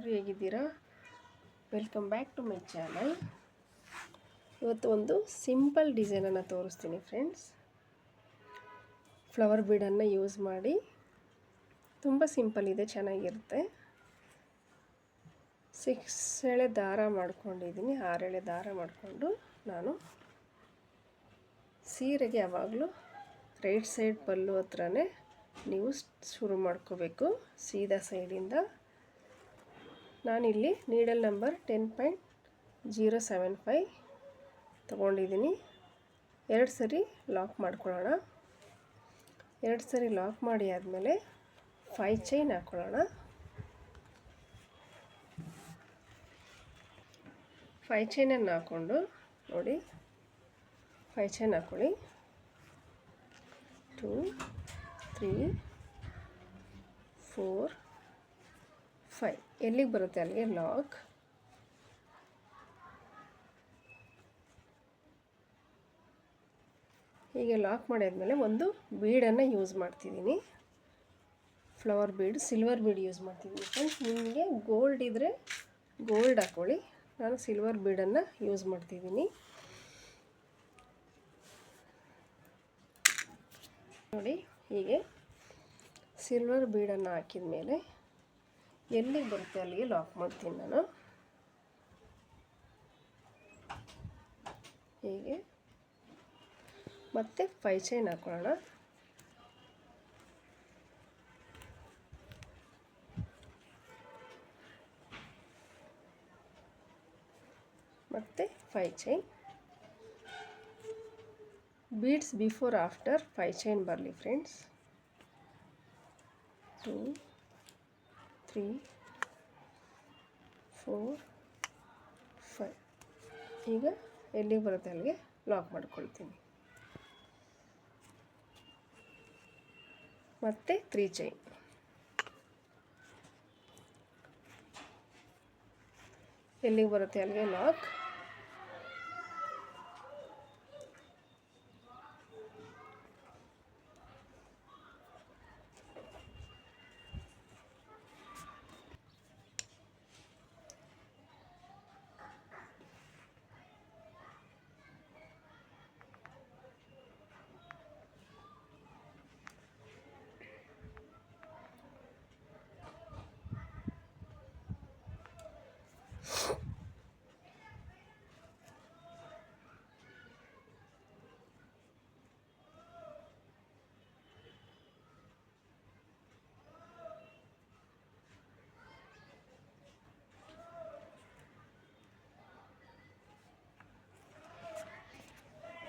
ಎಲ್ಲರೂ ಹೇಗಿದ್ದೀರಾ? Welcome back to my channel ಇವತ್ತು ಒಂದು ಸಿಂಪಲ್ ಡಿಸೈನನ್ನು ತೋರಿಸ್ತೀನಿ ಫ್ರೆಂಡ್ಸ್ ಫ್ಲವರ್ ಬೀಡನ್ನು ಯೂಸ್ ಮಾಡಿ. ತುಂಬ ಸಿಂಪಲ್ ಇದೆ, ಚೆನ್ನಾಗಿರುತ್ತೆ. ಸಿಕ್ಸ್ ಎಳೆ ದಾರ ಮಾಡ್ಕೊಂಡಿದ್ದೀನಿ ಆರೆಳೆ ದಾರ ಮಾಡಿಕೊಂಡು ನಾನು ಸೀರೆಗೆ ಯಾವಾಗಲೂ ರೈಟ್ ಸೈಡ್ ಪಲ್ಲು ಹತ್ರನೇ ನೀವು ಶುರು ಮಾಡ್ಕೋಬೇಕು. ಸೀದಾ ಸೈಡಿಂದ ನಾನಿಲ್ಲಿ needle number ten point zero seven five ತೊಗೊಂಡಿದ್ದೀನಿ. ಎರಡು ಸರಿ ಲಾಕ್ ಮಾಡ್ಕೊಳ್ಳೋಣ. ಎರಡು ಸರಿ ಲಾಕ್ ಮಾಡಿ ಆದಮೇಲೆ ಫೈ ಚೈನ್ ಹಾಕ್ಕೊಳ್ಳೋಣ ಫೈ ಚೈನನ್ನು ಹಾಕ್ಕೊಂಡು ನೋಡಿ. ಫೈ ಚೈನ್ ಹಾಕ್ಕೊಳ್ಳಿ ಟೂ ತ್ರೀ ಫೋರ್ ಎಲ್ಲಿಗೆ ಬರುತ್ತೆ ಅಲ್ಲಿಗೆ? ಲಾಕ್ ಹೀಗೆ ಲಾಕ್ ಮಾಡಿದ್ಮೇಲೆ ಒಂದು ಬೀಡನ್ನು ಯೂಸ್ ಮಾಡ್ತಿದ್ದೀನಿ. Flower bead silver bead use ಮಾಡ್ತಿದ್ದೀನಿ ಫ್ರೆಂಡ್ಸ್ ನಿಮಗೆ ಗೋಲ್ಡ್ ಇದ್ದರೆ ಗೋಲ್ಡ್ ಹಾಕ್ಕೊಳ್ಳಿ ನಾನು ಸಿಲ್ವರ್ ಬೀಡನ್ನು ಯೂಸ್ ಮಾಡ್ತಿದ್ದೀನಿ. ನೋಡಿ, ಹೀಗೆ ಸಿಲ್ವರ್ ಬೀಡನ್ನು ಹಾಕಿದ ಮೇಲೆ ಎಲ್ಲಿಗೆ ಬರುತ್ತೆ ಅಲ್ಲಿಗೆ? ಲಾಕ್ ಮಾಡ್ತೀನಿ ನಾನು. ಹೀಗೆ. ಮತ್ತೆ ಫೈ ಚೈನ್ ಹಾಕೊಳ್ಳೋಣ. ಮತ್ತೆ five chain beads before after five chain ಬರಲಿ friends two three four five ಈಗ ಎಲ್ಲಿಗೆ ಬರುತ್ತೆ ಅಲ್ಲಿಗೆ. ಲಾಕ್ ಮಾಡ್ಕೊಳ್ತೀನಿ. ಮತ್ತು ತ್ರೀ ಚೈನ್ ಎಲ್ಲಿಗೆ ಬರುತ್ತೆ ಅಲ್ಲಿಗೆ ಲಾಕ್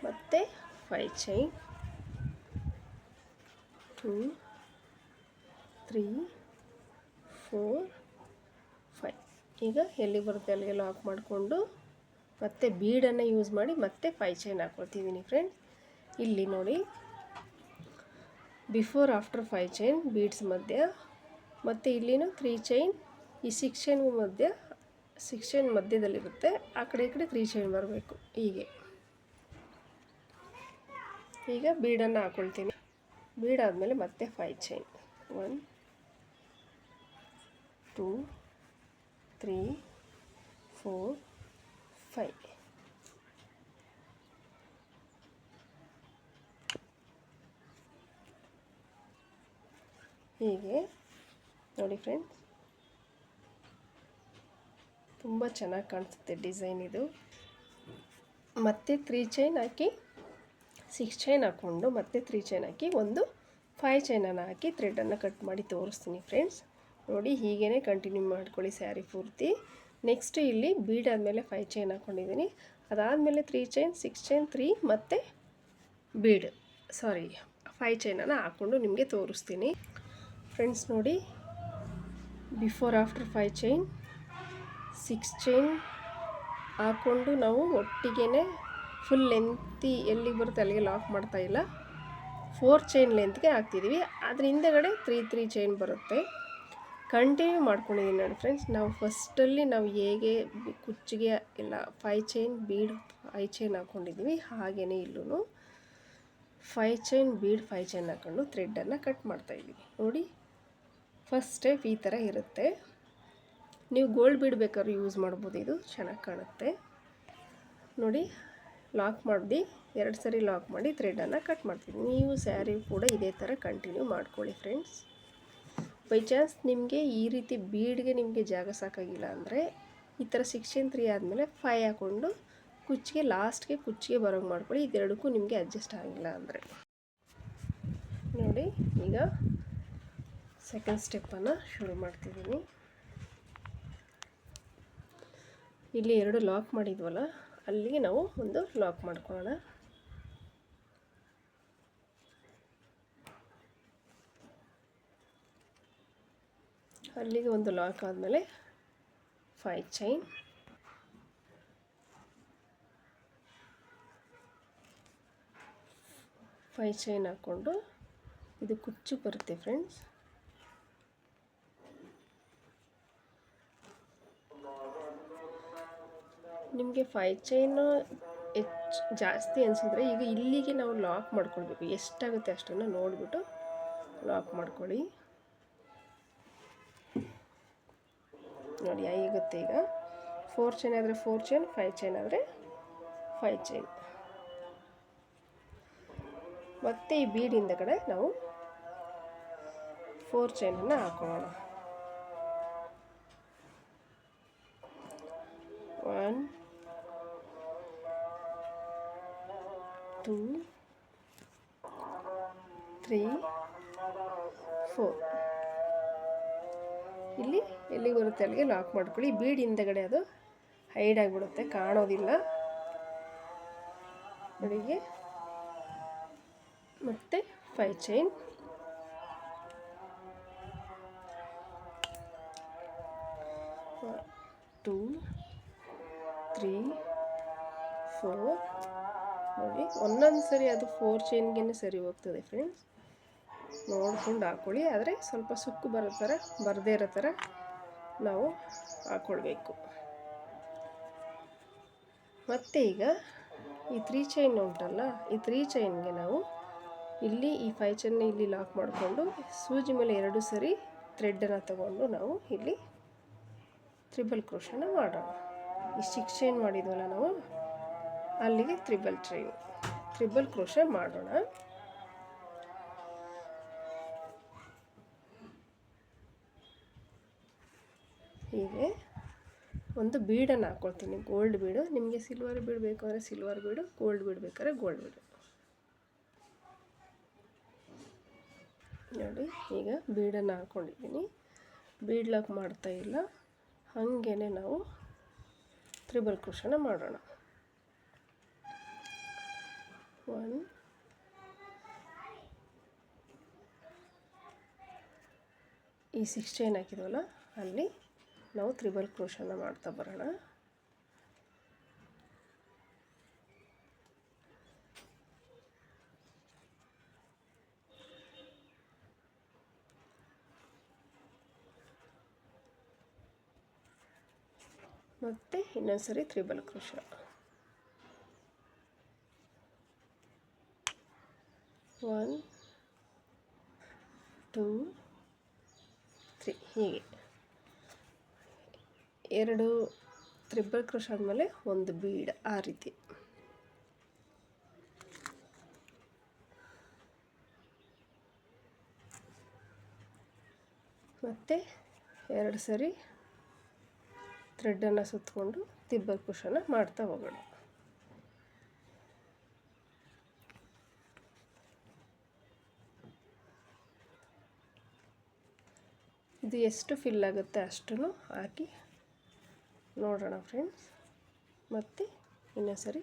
ಮತ್ತು five chain two three four five ಈಗ ಎಲ್ಲಿ ಬರುತ್ತೆ ಅಲ್ಲಿಗೆ ಲಾಕ್ ಮಾಡಿಕೊಂಡು ಮತ್ತೆ ಬೀಡನ್ನು ಯೂಸ್ ಮಾಡಿ ಮತ್ತೆ ಫೈ ಚೈನ್ ಹಾಕ್ಕೊಳ್ತಿದ್ದೀನಿ ಫ್ರೆಂಡ್ ಇಲ್ಲಿ ನೋಡಿ. Before after five chain beads ಮಧ್ಯ. ಮತ್ತು ಇಲ್ಲಿನೂ ತ್ರೀ ಚೈನ್ ಈ ಸಿಕ್ಸ್ ಚೈನ್ ಮಧ್ಯ ಸಿಕ್ಸ್ ಚೈನ್ ಮಧ್ಯದಲ್ಲಿರುತ್ತೆ. ಆ ಕಡೆ ಈ ಕಡೆ ತ್ರೀ ಚೈನ್ ಬರಬೇಕು. ಹೀಗೆ. ಈಗ ಬೀಡನ್ನು ಹಾಕ್ಕೊಳ್ತೀನಿ ಬೀಡಾದಮೇಲೆ ಮತ್ತೆ five chain one two three four five ಹೀಗೆ, ನೋಡಿ ಫ್ರೆಂಡ್ಸ್ ತುಂಬ ಚೆನ್ನಾಗಿ ಕಾಣಿಸುತ್ತೆ ಡಿಸೈನ್ ಇದು. ಮತ್ತೆ ತ್ರೀ ಚೈನ್ ಹಾಕಿ ಸಿಕ್ಸ್ ಚೈನ್ ಹಾಕ್ಕೊಂಡು ಮತ್ತೆ ತ್ರೀ ಚೈನ್ ಹಾಕಿ ಒಂದು ಫೈ ಚೈನನ್ನು ಹಾಕಿ ಥ್ರೆಡನ್ನು ಕಟ್ ಮಾಡಿ ತೋರಿಸ್ತೀನಿ ಫ್ರೆಂಡ್ಸ್ ನೋಡಿ ಹೀಗೇ ಕಂಟಿನ್ಯೂ ಮಾಡ್ಕೊಳ್ಳಿ ಸ್ಯಾರಿ ಪೂರ್ತಿ. ನೆಕ್ಸ್ಟ್ ಇಲ್ಲಿ ಬೀಡ್ ಆದಮೇಲೆ ಫೈ ಚೈನ್ ಹಾಕ್ಕೊಂಡಿದ್ದೀನಿ ಅದಾದಮೇಲೆ three chain six chain three ಮತ್ತು ಬೀಡ್ ಸಾರಿ ಫೈ ಚೈನನ್ನು ಹಾಕ್ಕೊಂಡು ನಿಮಗೆ ತೋರಿಸ್ತೀನಿ. ಫ್ರೆಂಡ್ಸ್ ನೋಡಿ before after five chain six chain ಹಾಕ್ಕೊಂಡು ನಾವು ಒಟ್ಟಿಗೆ ಫುಲ್ ಲೆಂತಿ ಎಲ್ಲಿಗೆ ಬರುತ್ತೆ ಅಲ್ಲಿಗೆ ಲಾಕ್ ಮಾಡ್ತಾ ಇಲ್ಲ. ಫೋರ್ ಚೈನ್ ಲೆಂತ್ಗೆ ಹಾಕ್ತಿದ್ದೀವಿ ಅದ್ರ ಹಿಂದೆಗಡೆ ತ್ರೀ ತ್ರೀ ಚೈನ್ ಬರುತ್ತೆ. ಕಂಟಿನ್ಯೂ ಮಾಡ್ಕೊಂಡಿದ್ದೀನಿ ನೋಡಿ ಫ್ರೆಂಡ್ಸ್ ನಾವು ಫಸ್ಟಲ್ಲಿ ನಾವು ಹೇಗೆ ಕುಚ್ಚಿಗೆ ಎಲ್ಲ five chain bead five chain ಹಾಕ್ಕೊಂಡಿದ್ದೀವಿ ಹಾಗೇ ಇಲ್ಲೂ five chain bead five chain ಹಾಕ್ಕೊಂಡು ಥ್ರೆಡ್ಡನ್ನು ಕಟ್ ಮಾಡ್ತಾಯಿದ್ದೀವಿ ನೋಡಿ ಫಸ್ಟ್ ಸ್ಟೆಪ್ ಈ ಥರ ಇರುತ್ತೆ. ನೀವು ಗೋಲ್ಡ್ ಬೀಡ್ ಬೇಕಾದ್ರೂ ಯೂಸ್ ಮಾಡ್ಬೋದು. ಇದು ಚೆನ್ನಾಗಿ ಕಾಣುತ್ತೆ. ನೋಡಿ ಲಾಕ್ ಮಾಡಿ ಎರಡು ಸರಿ ಲಾಕ್ ಮಾಡಿ ಥ್ರೆಡನ್ನು ಕಟ್ ಮಾಡ್ತೀನಿ. ನೀವು ಸ್ಯಾರಿ ಕೂಡ ಇದೇ ಥರ ಕಂಟಿನ್ಯೂ ಮಾಡ್ಕೊಳ್ಳಿ ಫ್ರೆಂಡ್ಸ್ ಬೈ ಚಾನ್ಸ್ ನಿಮಗೆ ಈ ರೀತಿ ಬೀಡ್ಗೆ ನಿಮಗೆ ಜಾಗ ಸಾಕಾಗಿಲ್ಲ ಅಂದರೆ ಈ ಥರ ಸಿಕ್ಸ್ಟೀನ್ ತ್ರೀ ಆದಮೇಲೆ ಫೈ ಹಾಕ್ಕೊಂಡು ಕುಚ್ಚಿಗೆ ಲಾಸ್ಟ್ಗೆ ಕುಚ್ಚಿಗೆ ಬರೋಂಗೆ ಮಾಡ್ಕೊಳ್ಳಿ. ಇದೆರಡಕ್ಕೂ ನಿಮಗೆ ಅಡ್ಜಸ್ಟ್ ಆಗಿಲ್ಲ ಅಂದರೆ. ನೋಡಿ, ಈಗ ಸೆಕೆಂಡ್ ಸ್ಟೆಪ್ಪನ್ನು ಶುರು ಮಾಡ್ತಿದ್ದೀನಿ. ಇಲ್ಲಿ ಎರಡು ಲಾಕ್ ಮಾಡಿದ್ವಲ್ಲ ಅಲ್ಲಿಗೆ ನಾವು ಒಂದು ಲಾಕ್ ಮಾಡ್ಕೊಳ್ಳೋಣ. ಅಲ್ಲಿಗೆ ಒಂದು ಲಾಕ್ ಆದಮೇಲೆ ಫೈ ಚೈನ್ ಫೈ ಚೈನ್ ಹಾಕ್ಕೊಂಡು ಇದು ಕುಚ್ಚು ಬರುತ್ತೆ ಫ್ರೆಂಡ್ಸ್ ನಿಮಗೆ ಫೈವ್ ಚೈನು ಹೆಚ್ಚು ಜಾಸ್ತಿ ಅನಿಸಿದ್ರೆ ಈಗ ಇಲ್ಲಿಗೆ ನಾವು ಲಾಕ್ ಮಾಡ್ಕೊಳ್ಬೇಕು. ಎಷ್ಟಾಗುತ್ತೆ ಅಷ್ಟನ್ನು ನೋಡಿಬಿಟ್ಟು ಲಾಕ್ ಮಾಡ್ಕೊಳ್ಳಿ. ನೋಡಿ ಆಗುತ್ತೆ ಈಗ. ಫೋರ್ ಚೈನ್ ಆದರೆ ಫೋರ್ ಚೈನ್ ಫೈವ್ ಚೈನ್ ಆದರೆ ಫೈವ್ ಚೈನ್ ಮತ್ತು ಈ ಬೀಡಿಂದ ಕಡೆ ನಾವು ಫೋರ್ ಚೈನನ್ನು ಹಾಕೋಣ. One two three four. ಇಲ್ಲಿ, ಎಲ್ಲಿಗೆ ಬರುತ್ತೆ ಅಲ್ಲಿಗೆ ಲಾಕ್ ಮಾಡ್ಕೊಳ್ಳಿ. ಬೀಡ್ ಹಿಂದೆಗಡೆ ಅದು ಹೈಡ್ ಆಗಿಬಿಡುತ್ತೆ, ಕಾಣೋದಿಲ್ಲ. ಬೆಳಿಗ್ಗೆ ಮತ್ತು ಫೈ ಚೈನ್ ಟೂ ನೋಡಿ, ಒಂದೊಂದು ಸರಿ ಅದು ಫೋರ್ ಚೈನ್ಗೆ ಸರಿ ಹೋಗ್ತದೆ ಫ್ರೆಂಡ್ಸ್ ನೋಡ್ಕೊಂಡು ಹಾಕ್ಕೊಳ್ಳಿ ಆದರೆ ಸ್ವಲ್ಪ ಸುಕ್ಕು ಬರೋ ಥರ ಬರದೇ ಇರೋ ಥರ ನಾವು ಹಾಕ್ಕೊಳ್ಬೇಕು ಮತ್ತು ಈಗ ಈ ತ್ರೀ ಚೈನ್ ಉಂಟಲ್ಲ, ಈ ತ್ರೀ ಚೈನ್ಗೆ ನಾವು ಇಲ್ಲಿ ಈ ಫೈ ಚೈನ್ ಇಲ್ಲಿ ಲಾಕ್ ಮಾಡಿಕೊಂಡು, ಸೂಜಿ ಮೇಲೆ ಎರಡು ಸರಿ ಥ್ರೆಡ್ಡನ್ನು ತಗೊಂಡು ನಾವು ಇಲ್ಲಿ ತ್ರಿಬಲ್ ಕ್ರೋಶನ ಮಾಡೋಣ. ಈ ಸಿಕ್ಸ್ ಚೈನ್ ಮಾಡಿದ್ವಲ್ಲ ನಾವು. ಅಲ್ಲಿಗೆ ತ್ರಿಬಲ್ ಟ್ರೈ ತ್ರಿಬಲ್ ಕ್ರೋಶೆ ಮಾಡೋಣ. ಹೀಗೆ ಒಂದು ಬೀಡನ್ನು ಹಾಕ್ಕೊಳ್ತೀನಿ ಗೋಲ್ಡ್ ಬೀಡು. ನಿಮಗೆ ಸಿಲ್ವರ್ ಬೀಡ್ ಅಂದರೆ ಸಿಲ್ವರ್ ಬೀಡು ಗೋಲ್ಡ್ ಬೀಡ್ ಬೇಕಾದ್ರೆ ಗೋಲ್ಡ್ ಬೀಡು. ನೋಡಿ, ಈಗ ಬೀಡನ್ನು ಹಾಕ್ಕೊಂಡಿದ್ದೀನಿ ಬೀಡ್ ಲಾಕ್ ಮಾಡ್ತಾ ಇಲ್ಲ. ಹಾಗೇ ನಾವು ತ್ರಿಬಲ್ ಕೃಷನ ಮಾಡೋಣ. ಒನ್ ಈ ಸಿಕ್ಸ್ ಚೈನ್ ಹಾಕಿದ್ವಲ್ಲ, ಅಲ್ಲಿ ನಾವು ತ್ರಿಬಲ್ ಕ್ರೋಶನ ಮಾಡ್ತಾ ಬರೋಣ. ಮತ್ತು ಇನ್ನೊಂದು ಸರಿ triple crochet. One two three ಹೀಗೆ. ಎರಡು ತ್ರಿಬಲ್ ಕ್ರೋಶ ಆದಮೇಲೆ ಒಂದು ಬೀಡ್ ಆ ರೀತಿ. ಮತ್ತು ಎರಡು ಸರಿ ಥ್ರೆಡ್ಡನ್ನು ಸುತ್ತಕೊಂಡು ತಿಬ್ಬಲ್ ಕುಶನ ಮಾಡ್ತಾ ಹೋಗೋಣ. ಇದು ಎಷ್ಟು ಫಿಲ್ ಆಗುತ್ತೆ ಅಷ್ಟು ಹಾಕಿ ನೋಡೋಣ ಫ್ರೆಂಡ್ಸ್ ಮತ್ತು ಇನ್ನೊಂದು ಸರಿ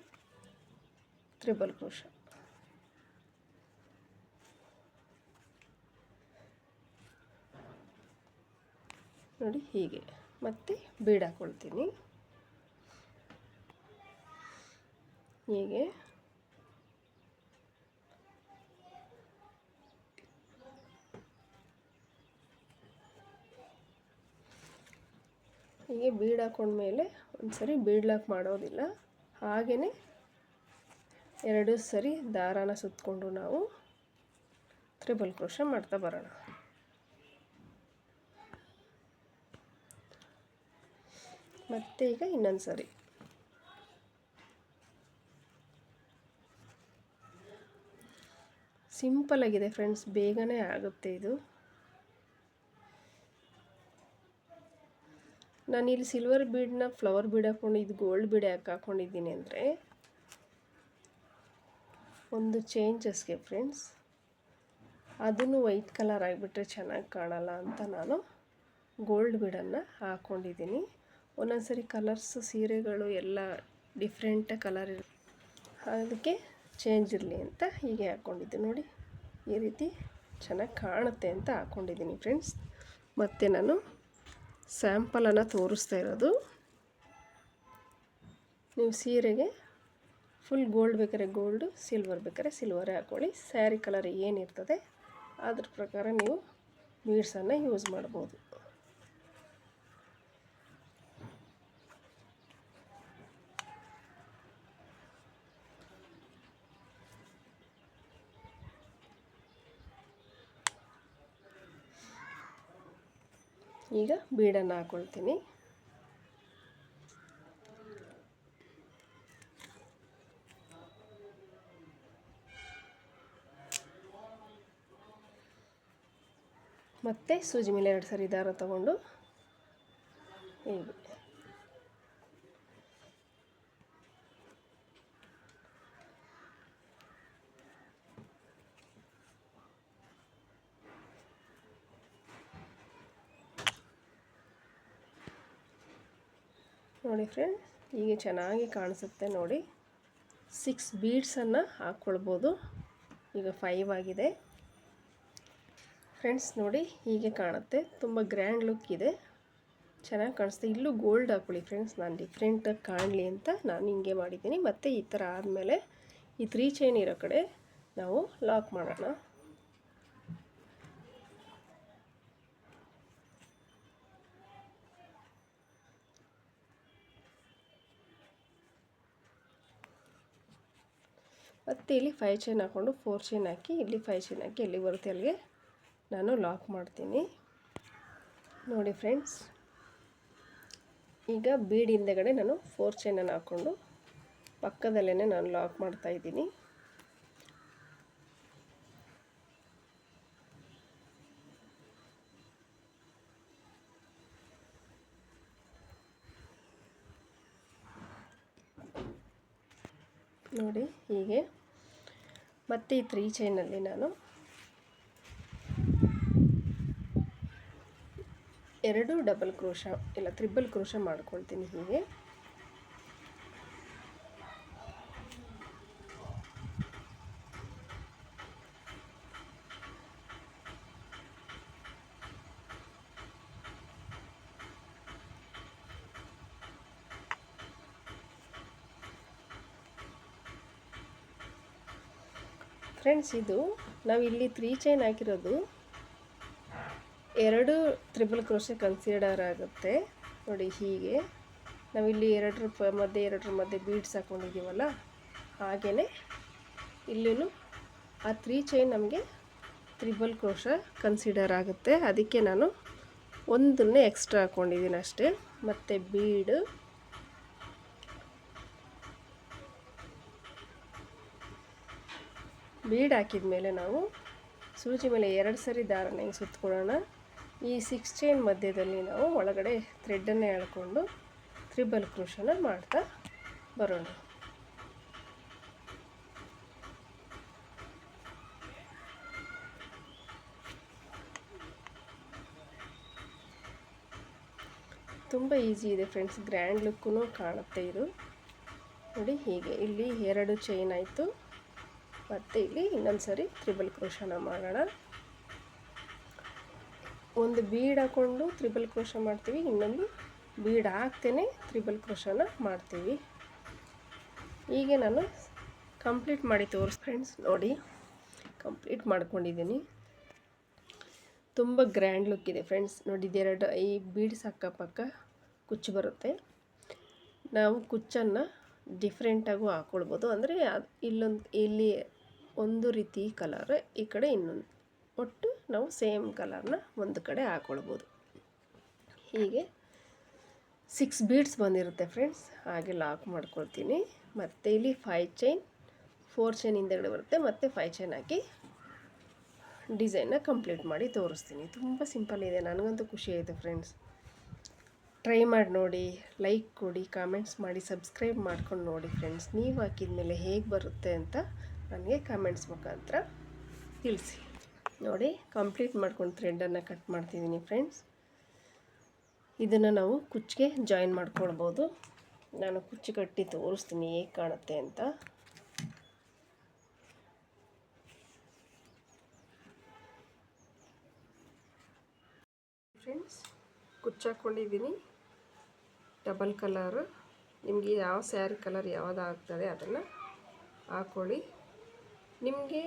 ತ್ರಿಬಲ್ ಕೋಶ ನೋಡಿ ಹೀಗೆ. ಮತ್ತೆ ಬೀಡಾಕೊಳ್ತೀನಿ ಹೀಗೆ. ಹೀಗೆ ಬೀಡ್ ಹಾಕೊಂಡ್ಮೇಲೆ ಒಂದು ಸರಿ ಬೀಡ್ಲಾಕ್ ಮಾಡೋದಿಲ್ಲ. ಹಾಗೆಯೇ ಎರಡು ಸರಿ ದಾರಾನ ಸುತ್ತಕೊಂಡು ನಾವು ತ್ರಿಬಲ್ ಕ್ರೋಶ ಮಾಡ್ತಾ ಬರೋಣ. ಮತ್ತೆ ಈಗ ಇನ್ನೊಂದು ಸರಿ. ಸಿಂಪಲ್ ಆಗಿದೆ ಫ್ರೆಂಡ್ಸ್, ಬೇಗನೆ ಆಗುತ್ತೆ ಇದು. ನಾನು ಇಲ್ಲಿ ಸಿಲ್ವರ್ ಬೀಡನ್ನ ಫ್ಲವರ್ ಬೀಡ್ ಹಾಕ್ಕೊಂಡು, ಇದು ಗೋಲ್ಡ್ ಬೀಡ್ ಯಾಕೆ ಹಾಕ್ಕೊಂಡಿದ್ದೀನಿ ಅಂದರೆ, ಒಂದು ಚೇಂಜಸ್ಗೆ ಫ್ರೆಂಡ್ಸ್ ಅದನ್ನು ವೈಟ್ ಕಲರ್ ಆಗಿಬಿಟ್ರೆ ಚೆನ್ನಾಗಿ ಕಾಣಲ್ಲ ಅಂತ ನಾನು ಗೋಲ್ಡ್ ಬೀಡನ್ನು ಹಾಕ್ಕೊಂಡಿದ್ದೀನಿ ಒಂದೊಂದ್ಸರಿ ಕಲರ್ಸ್ ಸೀರೆಗಳು ಎಲ್ಲ ಡಿಫ್ರೆಂಟ್ ಕಲರ್ ಇರುತ್ತೆ ಅದಕ್ಕೆ ಚೇಂಜ್ ಇರಲಿ ಅಂತ ಹೀಗೆ ಹಾಕ್ಕೊಂಡಿದ್ದೆ ನೋಡಿ. ಈ ರೀತಿ ಚೆನ್ನಾಗಿ ಕಾಣುತ್ತೆ ಅಂತ ಹಾಕ್ಕೊಂಡಿದ್ದೀನಿ ಫ್ರೆಂಡ್ಸ್ ಮತ್ತು ನಾನು ಸ್ಯಾಂಪಲನ್ನು ತೋರಿಸ್ತಾ ಇರೋದು. ನೀವು ಸೀರೆಗೆ ಫುಲ್ ಗೋಲ್ಡ್ ಬೇಕಾದ್ರೆ ಗೋಲ್ಡು, ಸಿಲ್ವರ್ ಬೇಕಾದ್ರೆ ಸಿಲ್ವರೇ ಹಾಕ್ಕೊಳ್ಳಿ ಸ್ಯಾರಿ ಕಲರ್ ಏನಿರ್ತದೆ ಅದ್ರ ಪ್ರಕಾರ ನೀವು ಬೀಡ್ಸನ್ನು ಯೂಸ್ ಮಾಡ್ಬೋದು. ಈಗ ಬೀಡನ್ನು ಹಾಕ್ಕೊಳ್ತೀನಿ ಮತ್ತು ಸೂಜಿ ಮೇಲೆ ಎರಡು ಸರಿ ದಾರ ತಗೊಂಡು ಹೀಗೆ? ನೋಡಿ ಫ್ರೆಂಡ್ ಹೀಗೆ ಚೆನ್ನಾಗಿ ಕಾಣಿಸುತ್ತೆ ನೋಡಿ. ಸಿಕ್ಸ್ ಬೀಡ್ಸನ್ನು ಹಾಕ್ಕೊಳ್ಬೋದು. ಈಗ ಫೈವ್ ಆಗಿದೆ. ಫ್ರೆಂಡ್ಸ್ ನೋಡಿ, ಹೀಗೆ ಕಾಣುತ್ತೆ. ತುಂಬ ಗ್ರ್ಯಾಂಡ್ ಲುಕ್ ಇದೆ. ಚೆನ್ನಾಗಿ ಕಾಣಿಸುತ್ತೆ. ಇಲ್ಲೂ ಗೋಲ್ಡ್ ಹಾಕ್ಕೊಳ್ಳಿ ಫ್ರೆಂಡ್ಸ್ ನಾನು ಡಿಫ್ರೆಂಟಾಗಿ ಕಾಣಲಿ ಅಂತ ನಾನು ಹಿಂಗೆ ಮಾಡಿದ್ದೀನಿ. ಮತ್ತು ಈ ಥರ ಆದಮೇಲೆ ಈ ತ್ರೀ ಚೈನ್ ಇರೋ ಕಡೆ ನಾವು ಲಾಕ್ ಮಾಡೋಣ. ಮತ್ತು ಇಲ್ಲಿ ಫೈ ಚೈನ್ ಹಾಕ್ಕೊಂಡು ಫೋರ್ ಚೈನ್ ಹಾಕಿ, ಇಲ್ಲಿ ಫೈವ್ ಚೈನ್ ಹಾಕಿ ಎಲ್ಲಿ ಬರುತ್ತೆ ಅಲ್ಲಿಗೆ ನಾನು ಲಾಕ್ ಮಾಡ್ತೀನಿ. ನೋಡಿ ಫ್ರೆಂಡ್ಸ್ ಈಗ ಬೀಡ್ ಹಿಂದೆಗಡೆ ನಾನು ಫೋರ್ ಚೈನನ್ನು ಹಾಕ್ಕೊಂಡು ಪಕ್ಕದಲ್ಲೇ ನಾನು ಲಾಕ್ ಮಾಡ್ತಾಯಿದ್ದೀನಿ ನೋಡಿ ಹೀಗೆ. ಮತ್ತು ಈ ತ್ರೀ ಚೈನಲ್ಲಿ ನಾನು ಎರಡು ಡಬಲ್ ಕ್ರೋಶ ಇಲ್ಲ ತ್ರಿಬಲ್ ಕ್ರೋಶ ಮಾಡ್ಕೊಳ್ತೀನಿ ಹೀಗೆ. ಫ್ರೆಂಡ್ಸ್ ಇದು ನಾವು ಇಲ್ಲಿ ತ್ರೀ ಚೈನ್ ಹಾಕಿರೋದು. ಎರಡು ತ್ರಿಬಲ್ ಕ್ರೋಶೆ ಕನ್ಸಿಡರ್ ಆಗುತ್ತೆ. ನೋಡಿ ಹೀಗೆ. ನಾವಿಲ್ಲಿ ಎರಡರ ಮಧ್ಯೆ ಎರಡರ ಮಧ್ಯೆ ಬೀಡ್ಸ್ ಹಾಕ್ಕೊಂಡಿದ್ದೀವಲ್ಲ ಹಾಗೇ ಇಲ್ಲೂ ಆ ತ್ರೀ ಚೈನ್ ನಮಗೆ ತ್ರಿಬಲ್ ಕ್ರೋಶ ಕನ್ಸಿಡರ್ ಆಗುತ್ತೆ. ಅದಕ್ಕೆ ನಾನು ಒಂದನ್ನೇ ಎಕ್ಸ್ಟ್ರಾ ಹಾಕ್ಕೊಂಡಿದ್ದೀನಿ ಅಷ್ಟೇ ಮತ್ತು ಬೀಡು ಬೀಡ್ ಹಾಕಿದ ಮೇಲೆ ನಾವು ಸೂಜಿ ಮೇಲೆ ಎರಡು ಸರಿ ದಾರನ ಹಿಂಗೆ ಸುತ್ತಕೊಳ್ಳೋಣ ಈ ಸಿಕ್ಸ್ ಚೈನ್ ಮಧ್ಯದಲ್ಲಿ ನಾವು ಒಳಗಡೆ ಥ್ರೆಡ್ಡನ್ನೇ ಎಳ್ಕೊಂಡು ತ್ರಿಬಲ್ ಕ್ರೋಶನ ಮಾಡ್ತಾ ಬರೋಣ. ತುಂಬ ಈಸಿ ಇದೆ ಫ್ರೆಂಡ್ಸ್, ಗ್ರ್ಯಾಂಡ್ ಲುಕ್ಕೂ ಕಾಣುತ್ತೆ ಇದು. ನೋಡಿ ಹೀಗೆ, ಇಲ್ಲಿ ಎರಡು ಚೈನ್ ಆಯಿತು. ಮತ್ತು ಇಲ್ಲಿ ಇನ್ನೊಂದು ಸರಿ ತ್ರಿಬಲ್ ಕ್ರೋಶನ ಮಾಡೋಣ. ಒಂದು ಬೀಡ್ ಹಾಕ್ಕೊಂಡು ತ್ರಿಬಲ್ ಕ್ರೋಶ ಮಾಡ್ತೀವಿ, ಇನ್ನೊಂದು ಬೀಡ್ ಹಾಕ್ತೇನೆ ತ್ರಿಬಲ್ ಕ್ರೋಶನ ಮಾಡ್ತೀವಿ. ಹೀಗೆ ನಾನು ಕಂಪ್ಲೀಟ್ ಮಾಡಿ ತೋರಿಸ್ ಫ್ರೆಂಡ್ಸ್, ನೋಡಿ. ಕಂಪ್ಲೀಟ್ ಮಾಡ್ಕೊಂಡಿದ್ದೀನಿ. ತುಂಬ ಗ್ರ್ಯಾಂಡ್ ಲುಕ್ ಇದೆ ಫ್ರೆಂಡ್ಸ್, ನೋಡಿ ಇದೆರಡು ಈ ಬೀಡ್ಸ್ ಅಕ್ಕಪಕ್ಕ ಕುಚ್ಚು ಬರುತ್ತೆ. ನಾವು ಕುಚ್ಚನ್ನು ಡಿಫ್ರೆಂಟಾಗೂ ಹಾಕ್ಕೊಳ್ಬೋದು ಅಂದರೆ ಇಲ್ಲೊಂದು, ಇಲ್ಲಿ ಒಂದು ರೀತಿ ಕಲರ್, ಈ ಕಡೆ ಇನ್ನೊಂದು. ಒಟ್ಟು ನಾವು ಸೇಮ್ ಕಲರ್ನ ಒಂದು ಕಡೆ ಹಾಕೊಳ್ಬೋದು. ಹೀಗೆ ಸಿಕ್ಸ್ ಬೀಡ್ಸ್ ಬಂದಿರುತ್ತೆ ಫ್ರೆಂಡ್ಸ್ ಹಾಗೆ ಲಾಕ್ ಮಾಡ್ಕೊಳ್ತೀನಿ. ಮತ್ತು ಇಲ್ಲಿ ಫೈವ್ ಚೈನ್ ಫೋರ್ ಚೈನ್ ಹಿಂದೆಗಡೆ ಬರುತ್ತೆ. ಮತ್ತು ಫೈ ಚೈನ್ ಹಾಕಿ ಡಿಸೈನ್ನ ಕಂಪ್ಲೀಟ್ ಮಾಡಿ ತೋರಿಸ್ತೀನಿ. ತುಂಬ ಸಿಂಪಲ್ ಇದೆ. ನನಗಂತೂ ಖುಷಿ ಆಯಿತು ಫ್ರೆಂಡ್ಸ್ ಟ್ರೈ ಮಾಡಿ ನೋಡಿ ಲೈಕ್ ಕೊಡಿ ಕಾಮೆಂಟ್ಸ್ ಮಾಡಿ ಸಬ್ಸ್ಕ್ರೈಬ್ ಮಾಡ್ಕೊಂಡು ನೋಡಿ ಫ್ರೆಂಡ್ಸ್ ನೀವು ಹಾಕಿದ ಮೇಲೆ ಹೇಗೆ ಬರುತ್ತೆ ಅಂತ ನನಗೆ ಕಾಮೆಂಟ್ಸ್ ಮುಖಾಂತರ ತಿಳಿಸಿ. ನೋಡಿ ಕಂಪ್ಲೀಟ್ ಮಾಡ್ಕೊಂಡು ಥ್ರೆಡ್ಡನ್ನು ಕಟ್ ಮಾಡ್ತಿದ್ದೀನಿ ಫ್ರೆಂಡ್ಸ್ ಇದನ್ನು ನಾವು ಕುಚ್ಚಿಗೆ ಜಾಯಿನ್ ಮಾಡ್ಕೊಳ್ಬೋದು. ನಾನು ಕುಚ್ಚು ಕಟ್ಟಿ ತೋರಿಸ್ತೀನಿ ಹೇಗೆ ಕಾಣುತ್ತೆ ಅಂತ. ಫ್ರೆಂಡ್ಸ್ ಕುಚ್ಚು ಹಾಕ್ಕೊಂಡಿದ್ದೀನಿ ಡಬಲ್ ಕಲರ್ ನಿಮಗೆ ಯಾವ ಸ್ಯಾರಿ ಕಲರ್ ಯಾವ್ದು ಆಗ್ತದೆ ಅದನ್ನು ಹಾಕ್ಕೊಳ್ಳಿ ನಿಮಗೆ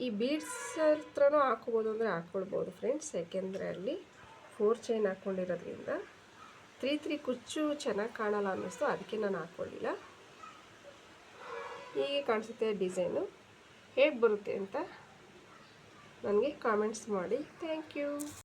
ಈ ಬೀಡ್ಸ್ ಹತ್ರನೂ ಹಾಕೋಬೋದು ಅಂದರೆ ಹಾಕ್ಕೊಳ್ಬೋದು ಫ್ರೆಂಡ್ಸ್ ಯಾಕೆಂದರೆ ಅಲ್ಲಿ ಫೋರ್ ಚೈನ್ ಹಾಕ್ಕೊಂಡಿರೋದ್ರಿಂದ ತ್ರೀ ತ್ರೀ ಕುಚ್ಚು ಚೆನ್ನಾಗಿ ಕಾಣಲ್ಲ ಅನ್ನಿಸ್ತು. ಅದಕ್ಕೆ ನಾನು ಹಾಕ್ಕೊಳ್ಳಿಲ್ಲ ಹೀಗೆ ಕಾಣಿಸುತ್ತೆ ಡಿಸೈನು ಹೇಗೆ ಬರುತ್ತೆ ಅಂತ ನನಗೆ ಕಾಮೆಂಟ್ಸ್ ಮಾಡಿ. Thank you